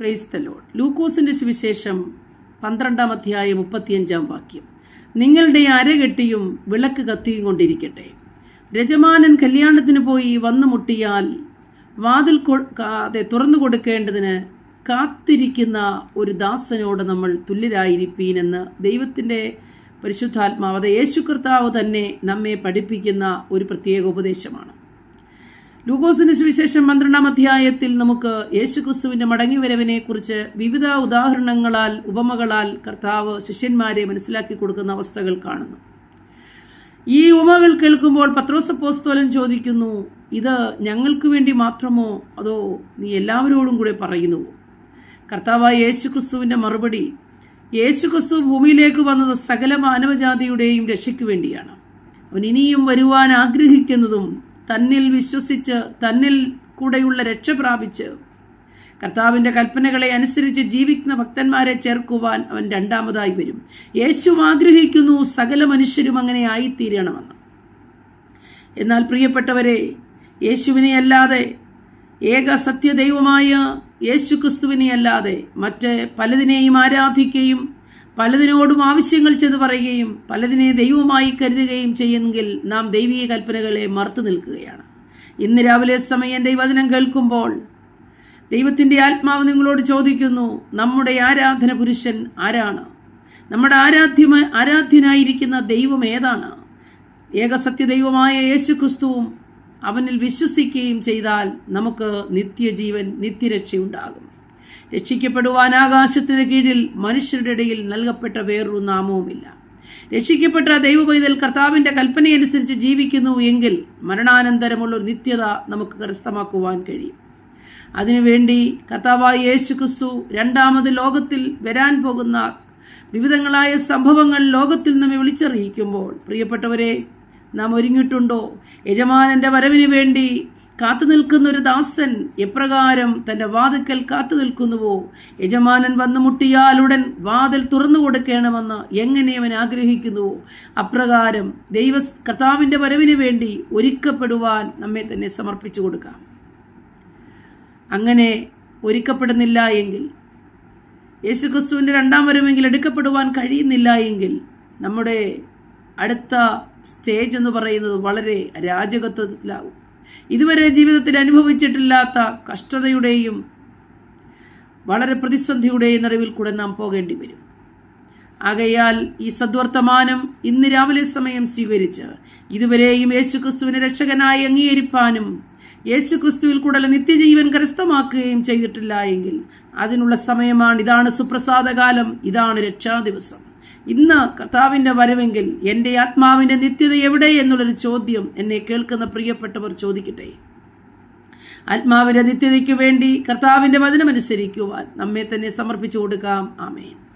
Price ലൂക്കോസിന്റെ സുവിശേഷം പന്ത്രണ്ടാം അധ്യായം മുപ്പത്തിയഞ്ചാം വാക്യം. നിങ്ങളുടെ അരകെട്ടിയും വിളക്ക് കത്തിയും കൊണ്ടിരിക്കട്ടെ. രജമാനൻ കല്യാണത്തിന് പോയി വന്നു മുട്ടിയാൽ വാതിൽ കൊടുക്കാതെ തുറന്നു കൊടുക്കേണ്ടതിന് കാത്തിരിക്കുന്ന ഒരു ദാസനോട് നമ്മൾ തുല്യരായിരിപ്പീനെന്ന് ദൈവത്തിന്റെ പരിശുദ്ധാത്മാവ് അത് യേശു കർത്താവ് തന്നെ നമ്മെ പഠിപ്പിക്കുന്ന ഒരു പ്രത്യേക ഉപദേശമാണ്. ലൂക്കോസിന്റെ സുവിശേഷം പന്ത്രണ്ടാം അധ്യായത്തിൽ നമുക്ക് യേശുക്രിസ്തുവിന്റെ മടങ്ങിവരവിനെ കുറിച്ച് വിവിധ ഉദാഹരണങ്ങളാൽ ഉപമകളാൽ കർത്താവ് ശിഷ്യന്മാരെ മനസ്സിലാക്കി കൊടുക്കുന്ന അവസ്ഥകൾ കാണുന്നു. ഈ ഉപമകൾ കേൾക്കുമ്പോൾ പത്രോസപ്പോസ്തോലൻ ചോദിക്കുന്നു ഇത് ഞങ്ങൾക്ക് വേണ്ടി മാത്രമോ അതോ നീ എല്ലാവരോടും കൂടെ പറയുന്നുവോ? കർത്താവായ യേശുക്രിസ്തുവിന്റെ മറുപടി യേശുക്രിസ്തു ഭൂമിയിലേക്ക് വന്നത് സകല മാനവജാതിയുടെയും രക്ഷയ്ക്ക് വേണ്ടിയാണ്. അവൻ ഇനിയും വരുവാൻ ആഗ്രഹിക്കുന്നതും തന്നിൽ വിശ്വസിച്ച് തന്നിൽ കൂടെയുള്ള രക്ഷ പ്രാപിച്ച് കർത്താവിന്റെ കൽപ്പനകളെ അനുസരിച്ച് ജീവിക്കുന്ന ഭക്തന്മാരെ ചേർക്കുവാൻ അവൻ രണ്ടാമതായി വരും. യേശു ആഗ്രഹിക്കുന്നു സകല മനുഷ്യരും അങ്ങനെ ആയിത്തീരണമെന്ന്. എന്നാൽ പ്രിയപ്പെട്ടവരെ യേശുവിനെ അല്ലാതെ ഏക സത്യദൈവമായ യേശു ക്രിസ്തുവിനെ അല്ലാതെ മറ്റ് പലതിനെയും ആരാധിക്കുകയും പലതിനോടും ആവശ്യങ്ങൾ ചെന്ന് പറയുകയും പലതിനെ ദൈവമായി കരുതുകയും ചെയ്യുമെങ്കിൽ നാം ദൈവീയ കൽപ്പനകളെ മറുത്തു നിൽക്കുകയാണ്. ഇന്ന് രാവിലെ സമയം എന്റെ വചനം കേൾക്കുമ്പോൾ ദൈവത്തിന്റെ ആത്മാവ് നിങ്ങളോട് ചോദിക്കുന്നു നമ്മുടെ ആരാധന പുരുഷൻ ആരാണ്? നമ്മുടെ ആരാധ്യമ ആരാധ്യനായിരിക്കുന്ന ദൈവം ഏതാണ്? ഏകസത്യ ദൈവമായ യേശു ക്രിസ്തുവും അവനിൽ വിശ്വസിക്കുകയും ചെയ്താൽ നമുക്ക് നിത്യജീവൻ നിത്യരക്ഷയുണ്ടാകും. രക്ഷിക്കപ്പെടുവാൻ ആകാശത്തിന് കീഴിൽ മനുഷ്യരുടെ ഇടയിൽ നൽകപ്പെട്ട വേറൊരു നാമവുമില്ല. രക്ഷിക്കപ്പെട്ട ദൈവപൈതൽ കർത്താവിന്റെ കൽപ്പനയനുസരിച്ച് ജീവിക്കുന്നു എങ്കിൽ മരണാനന്തരമുള്ള ഒരു നിത്യത നമുക്ക് കരസ്ഥമാക്കുവാൻ കഴിയും. അതിനുവേണ്ടി കർത്താവായ യേശു ക്രിസ്തു രണ്ടാമത് ലോകത്തിൽ വരാൻ പോകുന്ന വിവിധങ്ങളായ സംഭവങ്ങൾ ലോകത്തിൽ നമ്മെ വിളിച്ചറിയിക്കുമ്പോൾ പ്രിയപ്പെട്ടവരെ നാം ഒരുങ്ങിയിട്ടുണ്ടോ? യജമാനന്റെ വരവിന് വേണ്ടി കാത്തു നിൽക്കുന്ന ഒരു ദാസൻ എപ്രകാരം തന്റെ വാതിക്കൽ കാത്തു നിൽക്കുന്നുവോ? യജമാനൻ വന്നു മുട്ടിയാലുടൻ വാതിൽ തുറന്നു കൊടുക്കണമെന്ന് എങ്ങനെ അവൻ ആഗ്രഹിക്കുന്നുവോ? അപ്രകാരം ദൈവ കർത്താവിന്റെ വരവിന് വേണ്ടി ഒരുക്കപ്പെടുവാൻ നമ്മെ തന്നെ സമർപ്പിച്ചു കൊടുക്കാം. അങ്ങനെ ഒരുക്കപ്പെടുന്നില്ല എങ്കിൽ യേശുക്രിസ്തുവിന്റെ രണ്ടാം വരവെങ്കിൽ എടുക്കപ്പെടുവാൻ കഴിയുന്നില്ല എങ്കിൽ നമ്മുടെ അടുത്ത സ്റ്റേജ് എന്ന് പറയുന്നത് വളരെ രാജകത്വത്തിലാകും ഇതുവരെ ജീവിതത്തിൽ അനുഭവിച്ചിട്ടില്ലാത്ത കഷ്ടതയുടെയും വളരെ പ്രതിസന്ധിയുടെയും നിറവിൽ കൂടെ നാം പോകേണ്ടി വരും. ആകയാൽ ഈ സദ്വർത്തമാനം ഇന്ന് രാവിലെ സമയം സ്വീകരിച്ച് ഇതുവരെയും യേശുക്രിസ്തുവിനെ രക്ഷകനായി അംഗീകരിപ്പാനും യേശുക്രിസ്തുവിൽ കൂടെ നിത്യജീവൻ കരസ്ഥമാക്കുകയും ചെയ്തിട്ടില്ല എങ്കിൽ അതിനുള്ള സമയമാണ്. ഇതാണ് സുപ്രസാദകാലം. ഇതാണ് രക്ഷാ ദിവസം. ഇന്ന് കർത്താവിന്റെ വരവെങ്കിൽ എന്റെ ആത്മാവിന്റെ നിത്യത എവിടെ എന്നുള്ളൊരു ചോദ്യം എന്നെ കേൾക്കുന്ന പ്രിയപ്പെട്ടവർ ചോദിക്കട്ടെ? ആത്മാവിന്റെ നിത്യതയ്ക്ക് വേണ്ടി കർത്താവിന്റെ വചനമനുസരിക്കുവാൻ നമ്മെ തന്നെ സമർപ്പിച്ചു കൊടുക്കാം. ആമേൻ.